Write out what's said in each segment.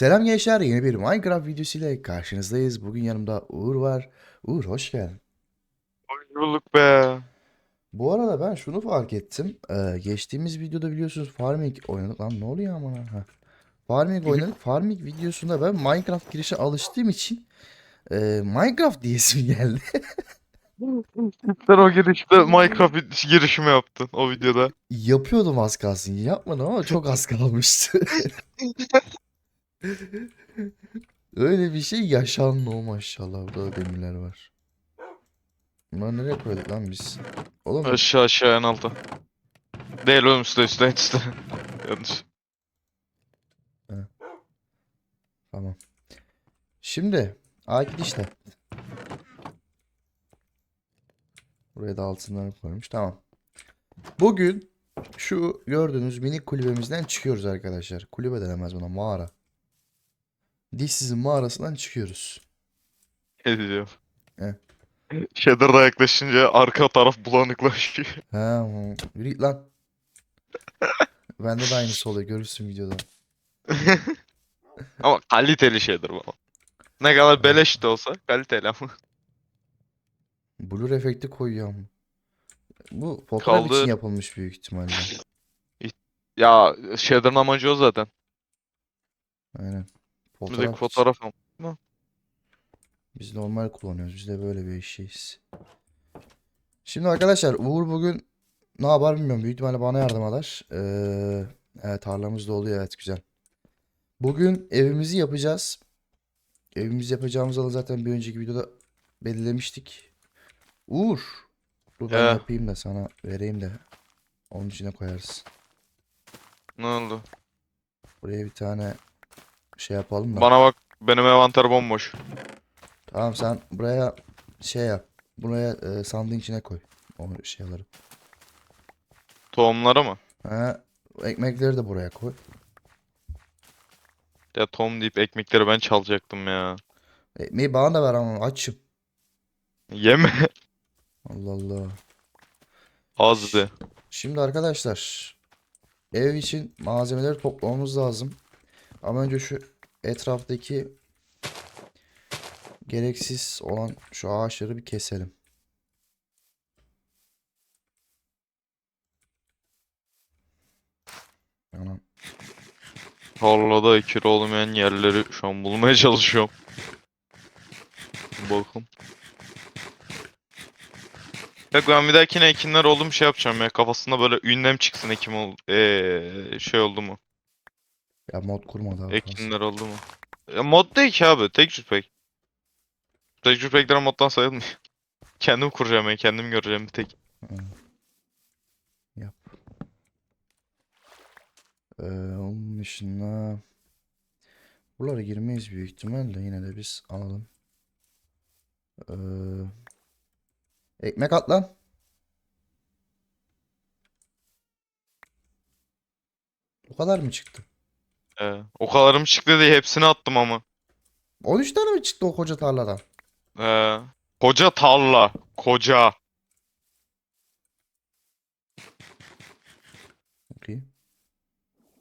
Selam gençler yeni bir Minecraft videosu ile karşınızdayız. Bugün yanımda Uğur var. Uğur hoş geldin. Hoş bulduk be. Bu arada ben şunu fark ettim. Ee, geçtiğimiz videoda biliyorsunuz Farming oynadık. Lan ne oluyor aman ha. Farming oynadık. Farming videosunda ben Minecraft girişe alıştığım için e, Minecraft diyesim geldi. Sen o girişte Minecraft girişimi yaptın o videoda. Yapıyordum az kalsın. Yapmadım ama çok az kalmıştı. Öyle bir şey yaşandı o maşallah. Burada da demirler var. Bunları nereye koyduk lan biz? Oğlum Aşağı aşağı en alta. Değil oğlum üstte üstte üstte. Yanlış. tamam. Şimdi Akit işte. Buraya da altınları koymuş. Tamam. Bugün şu gördüğünüz minik kulübemizden çıkıyoruz arkadaşlar. Kulübe denemez buna mağara. Dişsizin mağarasından çıkıyoruz. Ne diyeceğim? He. Shader'da yaklaşınca arka taraf bulanıklaşıyor. Ha, yürü git lan. Bende de aynısı oluyor. Görürsün videoda. Ama kaliteli shader bu. Ne kadar beleş de olsa kaliteli ama. Blur efekti koyuyor ama. Bu fotoğraf için Kaldı. yapılmış büyük ihtimalle. Ya shader'ın amacı o zaten. Aynen. Fotoğraf için. fotoğraf ama. Biz normal kullanıyoruz. Biz de böyle bir işeyiz. Şimdi arkadaşlar Uğur bugün ne yapar bilmiyorum. Büyük ihtimalle bana yardım eder. Ee, evet tarlamız da oluyor. Evet güzel. Bugün evimizi yapacağız. Evimizi yapacağımız alanı zaten bir önceki videoda belirlemiştik. Uğur. Dur ben Ya. yapayım da sana vereyim de. Onun içine koyarız. Ne oldu? Buraya bir tane şey yapalım da. Bana bak benim envanter bomboş. Tamam sen buraya şey yap. Buraya e, sandığın içine koy. O şeyleri. Tohumları mı? Ha, ekmekleri de buraya koy. Ya tohum deyip ekmekleri ben çalacaktım ya. Ekmeği bana da ver ama açım. Yeme. Allah Allah. Azdı. Şimdi arkadaşlar ev için malzemeleri toplamamız lazım. Ama önce şu etraftaki gereksiz olan şu ağaçları bir keselim. Anam. Tarlada ekili olmayan yerleri şu an bulmaya çalışıyorum. Bakın. Bak ben bir dahakine ekinler oldu mu şey yapacağım ya kafasında böyle ünlem çıksın ekim ol eee şey oldu mu? Ya mod kurma daha fazla. Ekinler oldu mu? Ya mod değil ki abi texture pack. Texture pack'ler moddan sayılmıyor. Kendim kuracağım ya kendim göreceğim bir tek. Hı. Yap. Ee, onun dışında buralara girmeyiz büyük ihtimalle yine de biz alalım. Ee, ekmek at lan. O kadar mı çıktı? Ee, o kadarım çıktı diye hepsini attım ama. 13 tane mi çıktı o koca tarladan? Ee, koca tarla. Koca. Bakayım.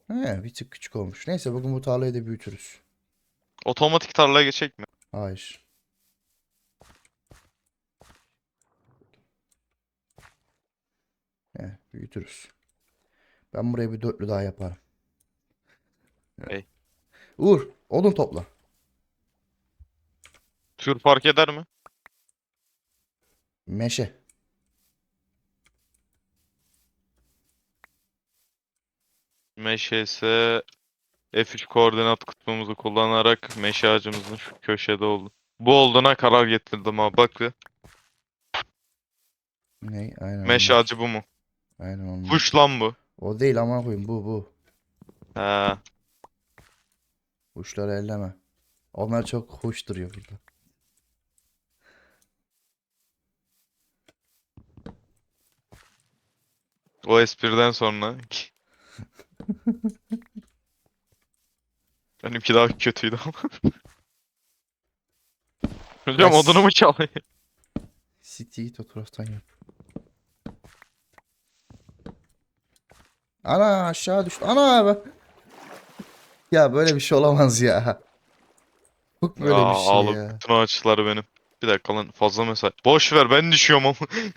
He, bir tık küçük olmuş. Neyse bugün bu tarlayı da büyütürüz. Otomatik tarlaya geçecek mi? Hayır. He, büyütürüz. Ben buraya bir dörtlü daha yaparım. Ey. Uğur, odun topla. Tür fark eder mi? Meşe. Meşe ise F3 koordinat kutbumuzu kullanarak meşe ağacımızın şu köşede oldu. Bu olduğuna karar getirdim abi bak bir. Ne? Aynen. Meşe onlar. ağacı bu mu? Aynen onlar. Kuş lan bu. O değil ama koyayım bu bu. He. Kuşları elleme. Onlar çok hoş duruyor burada. O espriden sonra. Benimki daha kötüydü ama. Hocam Yes. odunu mu çalıyor? City git o taraftan yap. Ana aşağı düştü. Ana abi. Ya böyle bir şey olamaz ya. Yok böyle Aa, bir şey ağlı ya. bütün ağaçlar benim. Bir dakika lan fazla mesaj. Boş ver ben düşüyorum ama.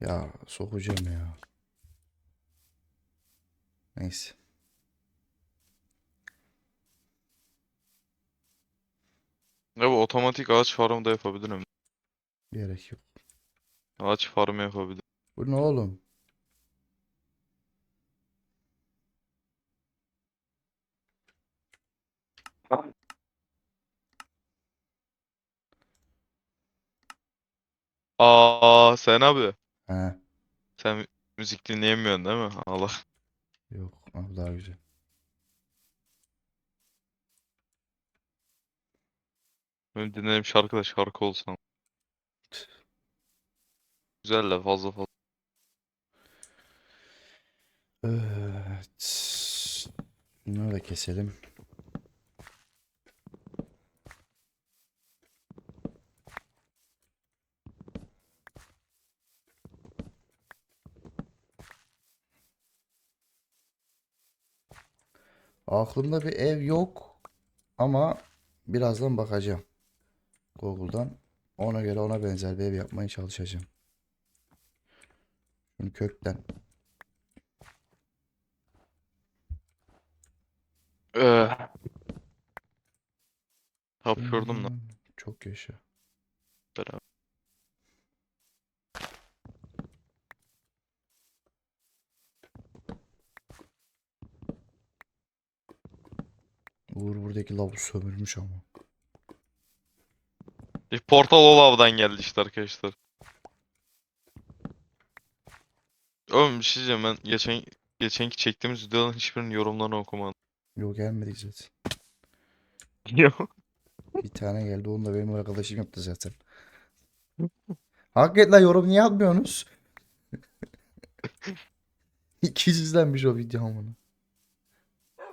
Ya sokacağım ya. Neyse. Ya bu otomatik ağaç farmı da yapabilirim. Gerek yok. Ağaç farmı yapabilirim. Bu ne oğlum? Aa sen abi. He. Sen mü- müzik dinleyemiyorsun değil mi? Allah. Yok. Abi daha güzel. Benim dinlediğim şarkı da şarkı olsam. Güzel de fazla fazla. Evet. Bunları da keselim. Aklımda bir ev yok ama birazdan bakacağım. Google'dan. Ona göre ona benzer bir ev yapmaya çalışacağım. Şunu kökten. Ee. Yapıyordum da. Hmm, Çok yaşa. beraber. Uğur buradaki lavu sömürmüş ama. Bir Portal Olav'dan geldi işte arkadaşlar. Oğlum bir şey diyeceğim ben geçen geçenki çektiğimiz videoların hiçbirinin yorumlarını okumadım. Yok gelmedi zaten. Yok. Bir tane geldi onu da benim arkadaşım yaptı zaten. Hakikaten yorum niye atmıyorsunuz? 200 izlenmiş o video amına.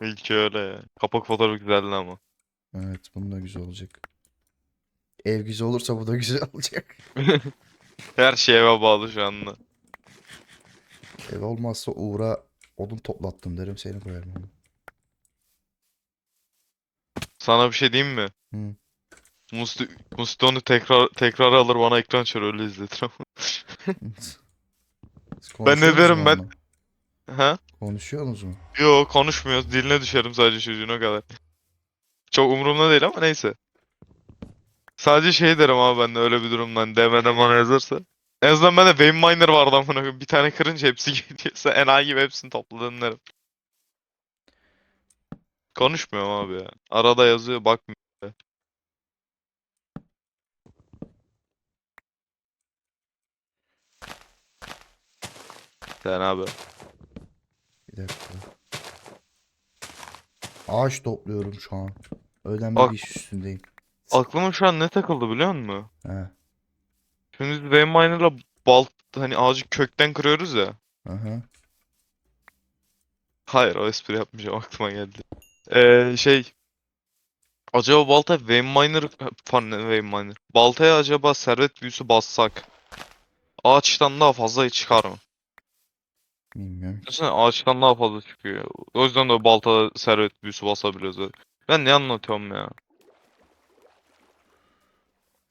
İlk öyle ya. Kapak fotoğrafı güzeldi ama. Evet bunun da güzel olacak. Ev güzel olursa bu da güzel olacak. Her şey eve bağlı şu anda. Ev olmazsa Uğur'a odun toplattım derim seni koyarım onu. Sana bir şey diyeyim mi? Hı. Musti, Musti onu tekrar tekrar alır bana ekran açar öyle izletir ama. Siz Ben ne derim ben- onunla? Ha? Konuşuyorsunuz mu? Yo konuşmuyoruz. Diline düşerim sadece çocuğun o kadar. Çok umurumda değil ama neyse. Sadece şey derim abi ben de öyle bir durumdan demeden bana yazarsa. En azından bende Vein Miner vardı amına koyayım. Bir tane kırınca hepsi gidiyorsa enayi gibi hepsini topladın derim. Konuşmuyorum abi ya. Arada yazıyor bakmıyor. Sen abi. Bir dakika. Ağaç topluyorum şu an. Bak- bir iş üstündeyim. Aklıma şu an ne takıldı biliyor musun? He. Şimdi biz Vein Miner'la balt hani ağacı kökten kırıyoruz ya. Aha. Hayır o espri yapmayacağım aklıma geldi. Ee, şey acaba balta Vein Miner pardon ne Vein Miner. Baltaya acaba servet büyüsü bassak ağaçtan daha fazla çıkar mı? Bilmiyorum. Düşünsene ağaçtan daha fazla çıkıyor. O yüzden de balta servet büyüsü basabiliyoruz. Ben ne anlatıyorum ya?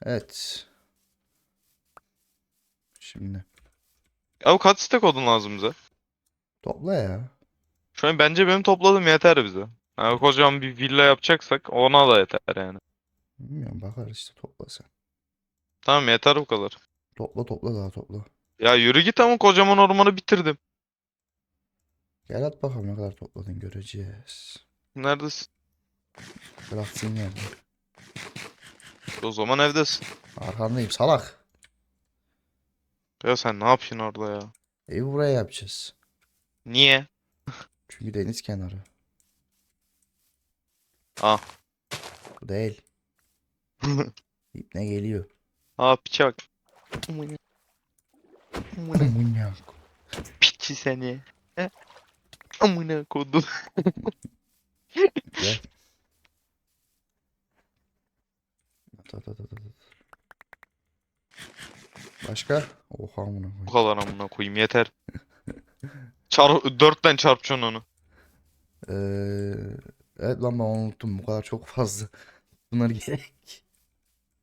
Evet. Şimdi Ya bu kaç stack odun lazım bize? topla ya. Şu an bence benim topladığım yeter bize. Yani kocaman bir villa yapacaksak ona da yeter yani. Bilmiyorum bakar işte topla sen. Tamam yeter bu kadar. Topla topla daha topla. Ya yürü git ama kocaman ormanı bitirdim. Gel at bakalım ne kadar topladın göreceğiz. Neredesin? Bıraktığın yerde. O zaman evdesin. Arkandayım salak. Ya sen ne yapıyorsun orada ya? Evi buraya yapacağız. Niye? Çünkü deniz kenarı. Ah. Bu değil. İpne geliyor. Aa bıçak. Amına. Amına Amına. piçi seni. Amına kodum. Gel. At at at at. Başka? Oha amına koyayım. Bu kadar amına koyayım yeter. Çar dörtten çarpacaksın onu. Ee, evet lan ben onu unuttum. Bu kadar çok fazla. Bunları gerek.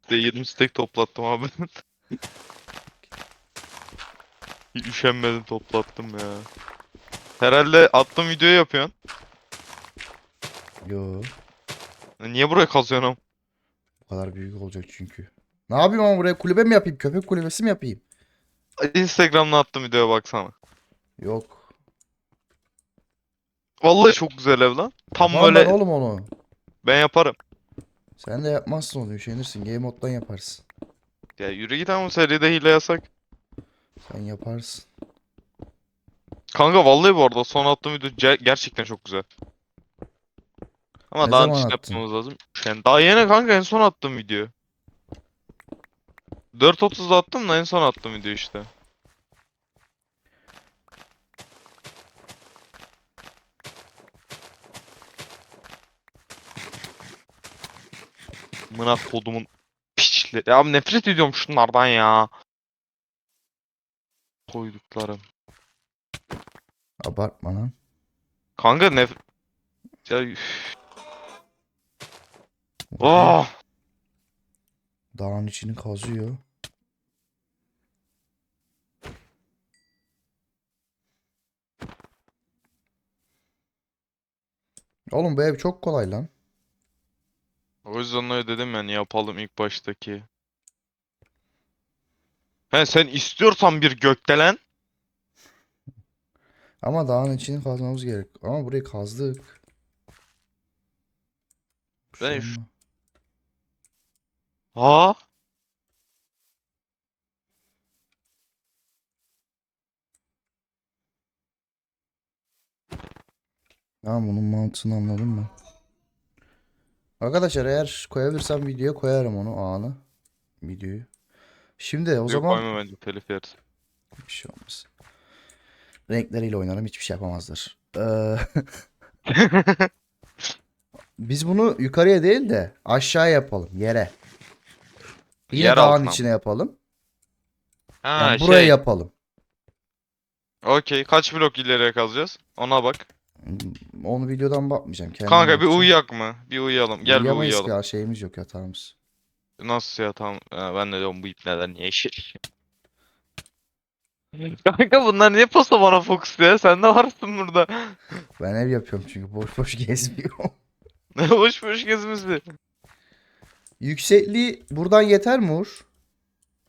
De 20 stack toplattım abi. Hiç Üşenmedim toplattım ya. Herhalde attığım videoyu yapıyorsun. Yo. Niye buraya kazıyorsun am? Bu kadar büyük olacak çünkü. Ne yapayım ama buraya kulübe mi yapayım? Köpek kulübesi mi yapayım? Instagram'da attığım videoya baksana. Yok. Vallahi çok güzel ev lan. Tam Yapamam böyle ben oğlum onu. ben yaparım. Sen de yapmazsın onu. Üşenirsin. Game moddan yaparsın. Ya yürü git ama seride hile yasak. Sen yaparsın. Kanka vallahi bu arada son attığım video ce- gerçekten çok güzel. Ama Ne daha zaman attın? yapmamız lazım. Yani daha yeni kanka en son attığım video. 4.30'da attım da en son attığım video işte. Mına kodumun piçleri. Ya nefret ediyorum şunlardan ya. Koyduklarım. Abartma lan. Kanka nef... Ya üf. Ah! Dağın içini kazıyor. Oğlum bu ev çok kolay lan. O yüzden öyle dedim yani yapalım ilk baştaki. He sen istiyorsan bir gökdelen. Ama dağın içini kazmamız gerek. Ama burayı kazdık. Ben Şu Ha? Tamam bunun mantığını anladım mı? Arkadaşlar eğer koyabilirsem videoya koyarım onu anı. Videoyu. Şimdi o Yok zaman koyma bence telif yeriz. bir şey olmaz. Renkleriyle oynarım hiçbir şey yapamazlar. Ee, biz bunu yukarıya değil de aşağıya yapalım yere. Yine Yer dağın altına. içine yapalım. Ha Yani buraya şey. yapalım. Okey kaç blok ileriye kazacağız? Ona bak. Onu videodan bakmayacağım. kendim Kanka bir yapacağım. uyuyak mı? Bir uyuyalım. Gel bir Uyuyamayız uyuyalım. ya şeyimiz yok yatağımız. Nasıl ya tamam. Ha, ben de diyorum bu ip neden yeşil? Kanka bunlar niye posta bana fokus ya? Sen de varsın burada. Ben ev yapıyorum çünkü boş boş gezmiyorum. Ne boş boş gezmesi. Yüksekliği buradan yeter mi Uğur?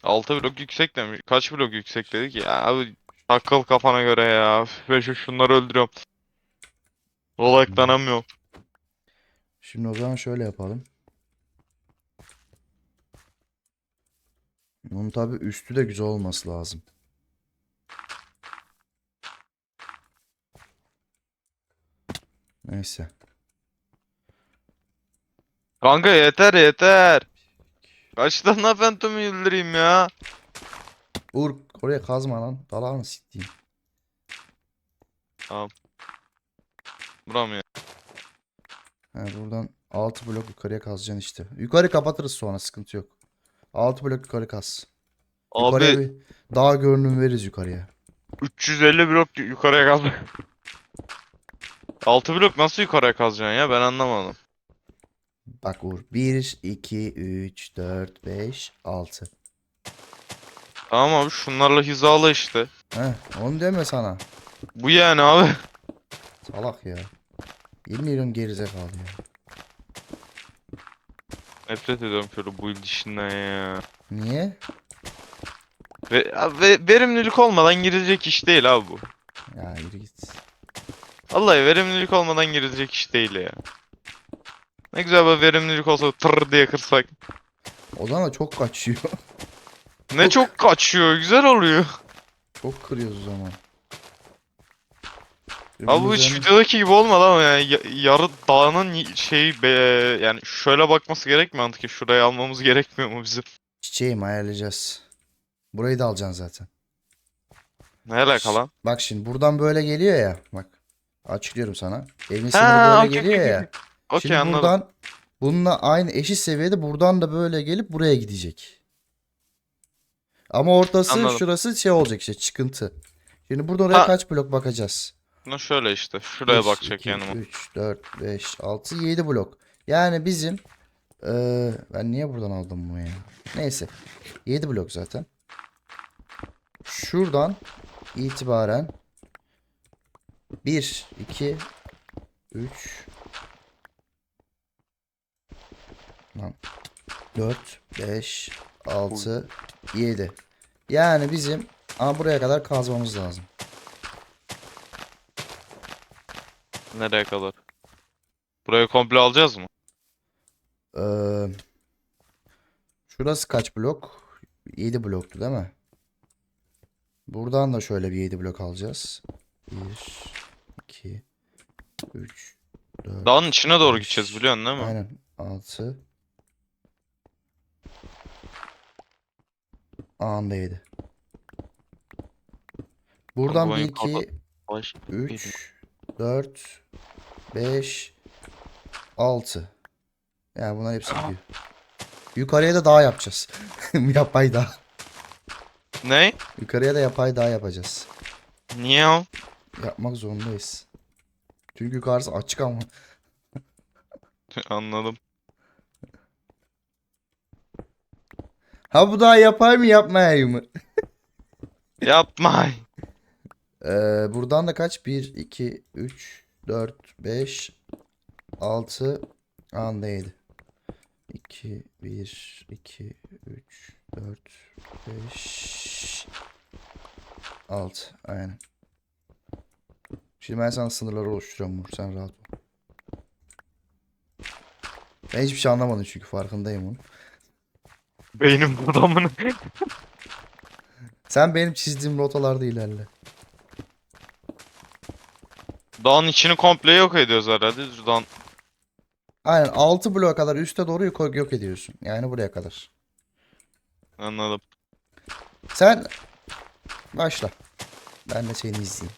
6 blok yüksek demiş. Kaç blok yüksek dedik ya abi takıl kafana göre ya. Üf, Ben şu şunları öldürüyorum. Odaklanamıyorum. Şimdi o zaman şöyle yapalım. Bunun tabi üstü de güzel olması lazım. Neyse. Kanka yeter yeter. Kaç tane Phantom'u öldüreyim ya? Uğur oraya kazma lan. Dalağını sikeyim. Buram ya. Ha, buradan 6 blok yukarıya kazacaksın işte. Yukarı kapatırız sonra sıkıntı yok. 6 blok yukarı kaz. Yukarıya Abi bir dağ görünüm veririz yukarıya. 350 blok yu- yukarıya kaz. 6 blok nasıl yukarıya kazacaksın ya ben anlamadım. Bak Uğur. 1, 2, 3, 4, 5, 6. Tamam abi şunlarla hizalı işte. Heh, onu deme sana. Bu yani abi. Salak ya. Yemin ediyorum gerizekalı ya. Nefret ediyorum şöyle build işinden ya. Niye? Ve, ve verimlilik olmadan girilecek iş değil abi bu. Ya yürü git. Vallahi verimlilik olmadan girilecek iş değil ya. Ne güzel böyle verimlilik olsa tır diye kırsak. O zaman da çok kaçıyor. Ne çok kaçıyor, güzel oluyor. çok kırıyoruz o zaman. Abi bu hiç videodaki gibi olmadı ama yani ya- yarı dağının şey be yani şöyle bakması gerekmiyor mantıken şurayı almamız gerekmiyor mu bizim? Çiçeğim ayarlayacağız. Burayı da alacaksın zaten. Ne alaka lan? Bak şimdi buradan böyle geliyor ya. Bak. Açıklıyorum sana. Evin sınırı Ha, böyle okey, geliyor okey, ya. Okey Şimdi anladım. buradan bununla aynı eşit seviyede buradan da böyle gelip buraya gidecek. Ama ortası Anladım. şurası şey olacak işte çıkıntı. Şimdi burada oraya Ha. kaç blok bakacağız? Buna şöyle işte. Şuraya 1, bakacak 2, yanıma. 3, 4, 5, 6, 7 blok. Yani bizim eee, ben niye buradan aldım bunu ya? Neyse. 7 blok zaten. Şuradan itibaren 1, 2, 3 lan 4, 5, 6, 7. Yani bizim ama buraya kadar kazmamız lazım. Nereye kadar? Burayı komple alacağız mı? Ee, şurası kaç blok? 7 bloktu değil mi? Buradan da şöyle bir 7 blok alacağız. 1, 2, 3, 4, Dağın içine doğru gideceğiz biliyorsun değil mi? aynen 6. Anda 7. Buradan Bu 1, oyun 2, Baş- 3, 4, 5, 6. Yani bunlar hepsi gidiyor. Yukarıya da dağ yapacağız. yapay dağ. Ne? Yukarıya da yapay dağ yapacağız. Niye o? Yapmak zorundayız. Çünkü yukarısı açık ama. Anladım. Ha bu dağ yapay mı yapmayayım mı? Yapma. Ee, buradan da kaç? 1, 2, 3, 4, 5, 6, anda 7. 2, 1, 2, 3, 4, 5, 6. Aynen. Şimdi ben sana sınırları oluşturuyorum Uğur. Sen rahat ol. Ben hiçbir şey anlamadım çünkü farkındayım onun. Beynim adamını. Sen benim çizdiğim rotalarda ilerle. Dağın içini komple yok ediyoruz herhalde. Dağın... Aynen 6 bloğa kadar üste doğru yok, yok ediyorsun. Yani buraya kadar. Anladım. Sen başla. Ben de seni izleyeyim.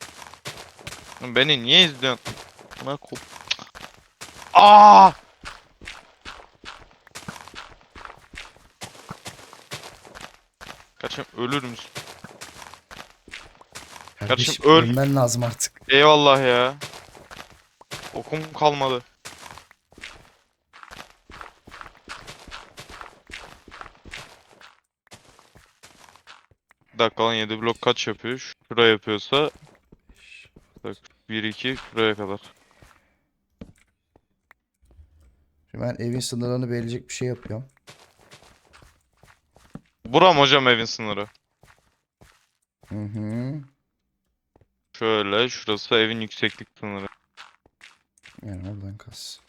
Beni niye izliyorsun? Buna kop. Aa! Kaçım ölür müsün? Kardeşim öl. ölmen lazım artık. Eyvallah ya. Okum kalmadı. Bir dakika lan 7 blok kaç yapıyor? Şura yapıyorsa bak 1 2 şuraya kadar. Şimdi ben evin sınırlarını belirleyecek bir şey yapıyorum. Buram hocam evin sınırı. Hı hı. Şöyle şurası evin yükseklik sınırı. Yani oradan kas.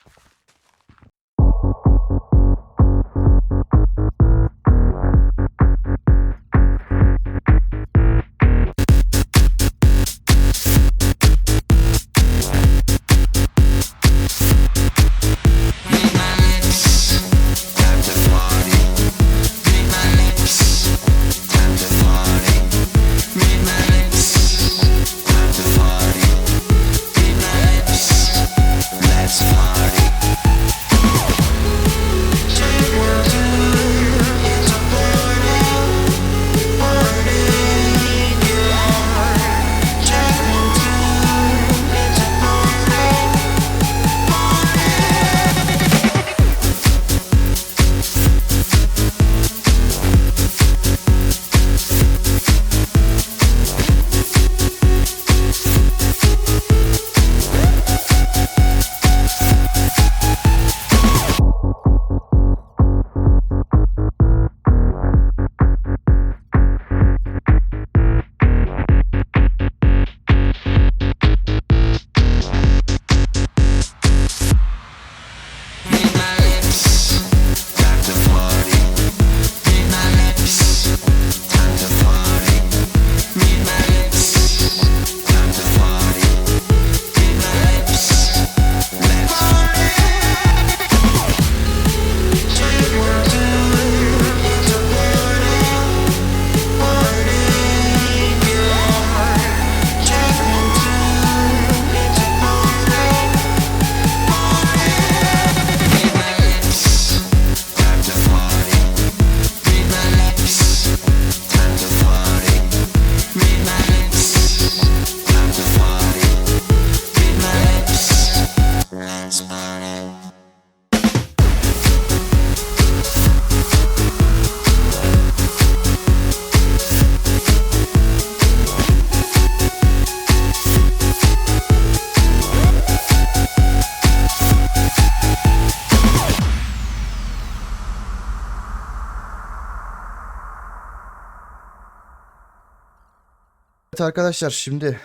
Evet arkadaşlar şimdi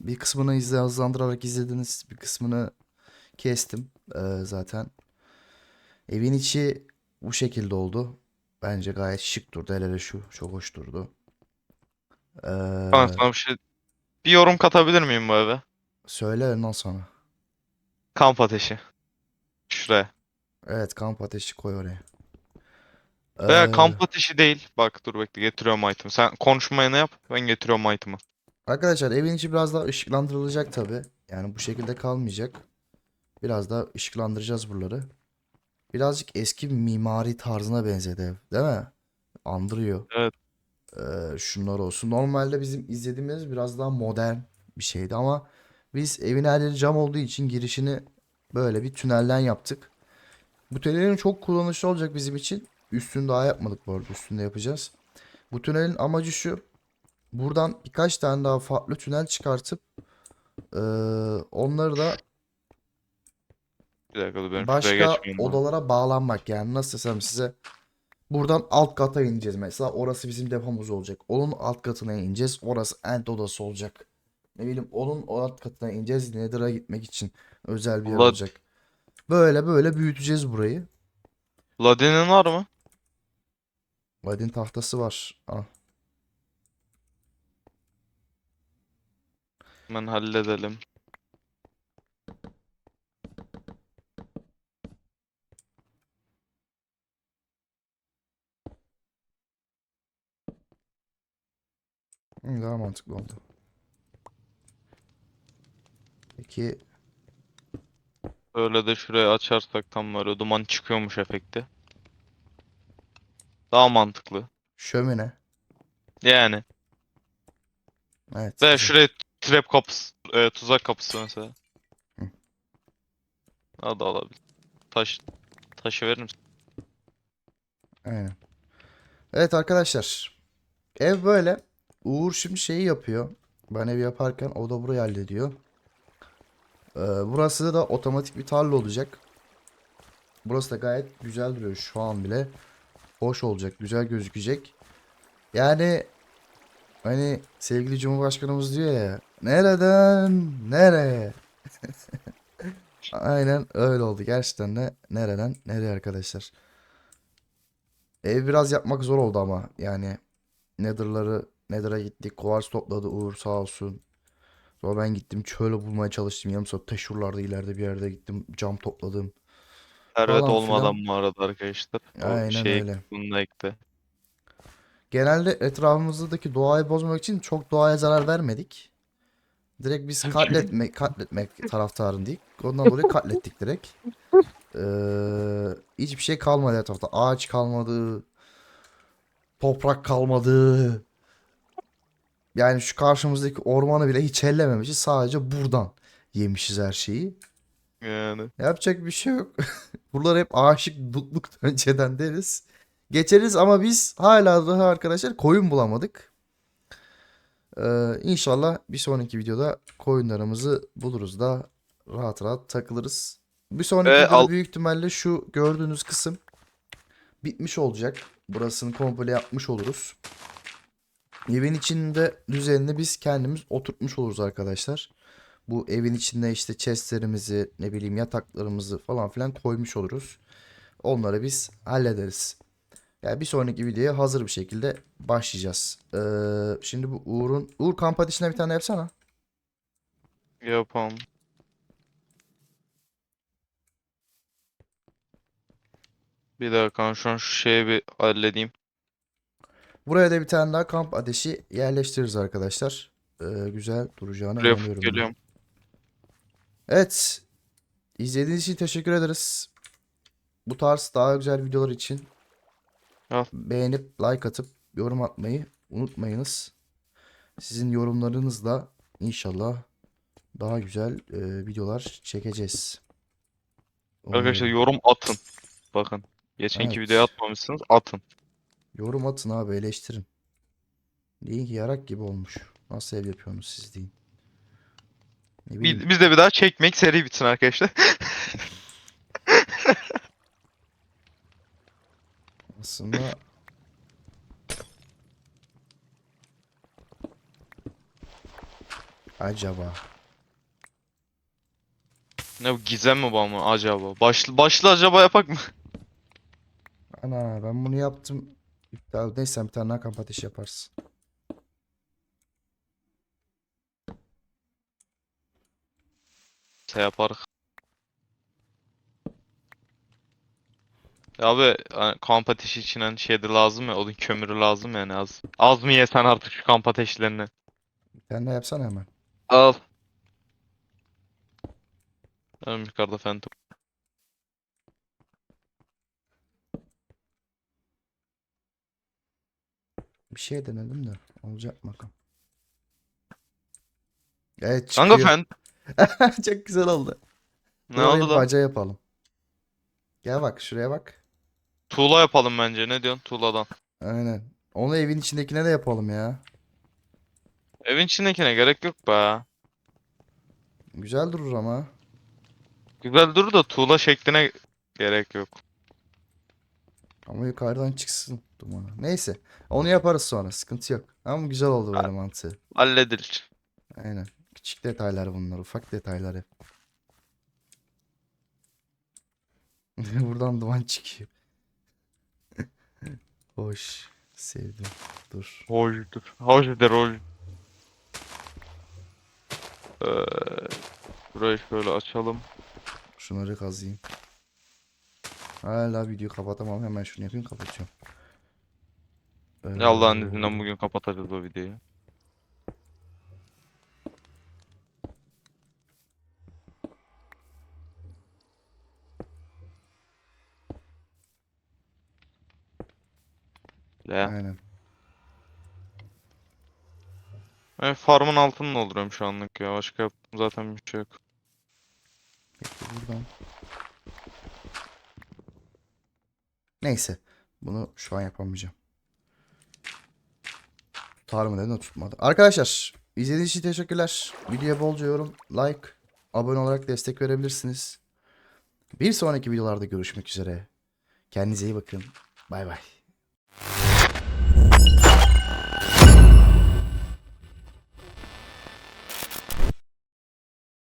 bir kısmını izle hızlandırarak izlediniz. Bir kısmını kestim ee, zaten. Evin içi bu şekilde oldu. Bence gayet şık durdu. Hele hele şu çok hoş durdu. Ee, sana bir şey... Bir yorum katabilir miyim bu eve? söyle ondan sonra. Kamp ateşi. Şuraya. Evet kamp ateşi koy oraya. Veya Ee, kamp ateşi değil. Bak dur bekle getiriyorum item'ı. Sen konuşmaya ne yap? Ben getiriyorum item'ı. Arkadaşlar evin içi biraz daha ışıklandırılacak tabi. Yani bu şekilde kalmayacak. Biraz daha ışıklandıracağız buraları. Birazcık eski mimari tarzına benzedi ev, değil mi? Andırıyor. Evet. Ee, şunlar olsun. Normalde bizim izlediğimiz biraz daha modern bir şeydi ama biz evin her yeri cam olduğu için girişini böyle bir tünelden yaptık. Bu tünelin çok kullanışlı olacak bizim için. Üstünü daha yapmadık bu arada. Üstünde yapacağız. Bu tünelin amacı şu. Buradan birkaç tane daha farklı tünel çıkartıp eee, onları da Bir dakika dur benim şuraya başka geçmem lazım. odalara bağlanmak yani nasıl desem size buradan alt kata ineceğiz mesela orası bizim depomuz olacak onun alt katına ineceğiz orası end odası olacak ne bileyim onun alt katına ineceğiz Nether'a gitmek için özel bir yer Ulan- olacak böyle böyle büyüteceğiz burayı Ladin'in var mı? Ladin tahtası var ah. Hemen halledelim. Hı, daha mantıklı oldu peki Böyle de şuraya açarsak tam böyle duman çıkıyormuş efekti. Daha mantıklı. şömine Yani. evet Ve şuraya trap kapısı, e, tuzak kapısı mesela. Hı. O da olabilir. Taş, taşı verir misin? Aynen. Evet arkadaşlar. Ev böyle. Uğur şimdi şeyi yapıyor. Ben ev yaparken o da burayı hallediyor. Ee, burası da otomatik bir tarla olacak. Burası da gayet güzel duruyor şu an bile. Hoş olacak, güzel gözükecek. Yani hani sevgili Cumhurbaşkanımız diyor ya. Nereden nereye? Aynen öyle oldu. Gerçekten de nereden nereye arkadaşlar. Ev biraz yapmak zor oldu ama yani Nether'ları Nether'a gittik. Kuvars topladı Uğur sağ olsun. Sonra ben gittim çöl bulmaya çalıştım. Yarım saat teşhurlarda ileride bir yerde gittim. Cam topladım. Servet Falan olmadan filan. bu arada arkadaşlar. O Aynen şey öyle. bunu da ekle. Genelde etrafımızdaki doğayı bozmak için çok doğaya zarar vermedik. Direkt biz katletmek, katletmek taraftarındayız. Ondan dolayı katlettik direkt. Ee, hiçbir şey kalmadı etrafta. Ağaç kalmadı. Toprak kalmadı. Yani şu karşımızdaki ormanı bile hiç ellememişiz. Sadece buradan yemişiz her şeyi. Yani. Yapacak bir şey yok. Buralar hep aşık dutluk önceden deriz. Geçeriz ama biz hala daha arkadaşlar koyun bulamadık. Ee, inşallah bir sonraki videoda koyunlarımızı buluruz da rahat rahat takılırız. Bir sonraki Ve videoda büyük ihtimalle şu gördüğünüz kısım bitmiş olacak. Burasını komple yapmış oluruz. Evin içinde düzenini biz kendimiz oturtmuş oluruz arkadaşlar. Bu evin içinde işte chestlerimizi, ne bileyim yataklarımızı falan filan koymuş oluruz. Onları biz hallederiz. Yani bir sonraki videoya hazır bir şekilde başlayacağız. Ee, şimdi bu Uğur'un... Uğur kamp ateşine bir tane yapsana. Yapalım. Bir dakika şu an şu şeyi bir halledeyim. Buraya da bir tane daha kamp ateşi yerleştiririz arkadaşlar. Ee, güzel duracağına Buraya inanıyorum geliyorum. Evet. İzlediğiniz için teşekkür ederiz. Bu tarz daha güzel videolar için Al. beğenip like atıp yorum atmayı unutmayınız. Sizin yorumlarınızla inşallah daha güzel e, videolar çekeceğiz. Arkadaşlar Umuyorum. yorum atın. Bakın. Geçenki Evet. videoya atmamışsınız. Atın. Yorum atın abi eleştirin. Deyin ki yarak gibi olmuş. Nasıl ev yapıyorsunuz siz deyin. Ne bileyim. Biz de bir daha çekmek seri bitsin arkadaşlar. Aslında Acaba. Ne bu gizem mi bu ama acaba? Başlı, başlı acaba yapak mı? Ana ben bunu yaptım. İptal. Neyse bir tane daha kamp ateşi yaparsın. Şey yaparız. Ya abi hani kamp ateşi için hani şey de lazım ya odun kömürü lazım yani az. Az mı yesen artık şu kamp ateşlerini? Bir tane daha yapsana hemen. Al. Benim yukarıda Phantom. Bir şey denedim de. Olacak mı bakalım. Evet Kanka çıkıyor. Phantom. Çok güzel oldu. Ne Buraya oldu lan? baca yapalım. Gel bak şuraya bak. Tuğla yapalım bence. Ne diyorsun tuğladan? Aynen. Onu evin içindekine de yapalım ya. Evin içindekine gerek yok be. Güzel durur ama. Güzel durur da tuğla şekline gerek yok. Ama yukarıdan çıksın dumanı. Neyse. Onu yaparız sonra. Sıkıntı yok. Ama güzel oldu böyle mantığı. Halledilir. Aynen. Küçük detaylar bunlar. Ufak detaylar hep. Buradan duman çıkıyor. Hoş. Sevdim. Dur. Hoşdur. Hoşdur hoş. Ee, burayı şöyle açalım. Şunları kazıyım. Hala videoyu kapatamam. Hemen şunu yapayım kapatıyorum. Ya Allah'ın Ee, izniyle bugün kapatacağız o videoyu. Ya. Aynen. Ben farmın altını dolduruyorum şu anlık ya. Başka zaten bir şey yok. Bekle buradan. Neyse. Bunu şu an yapamayacağım. Tutar mı dedim de tutmadı. Arkadaşlar izlediğiniz için teşekkürler. Videoya bolca yorum, like, abone olarak destek verebilirsiniz. Bir sonraki videolarda görüşmek üzere. Kendinize iyi bakın. Bay bay.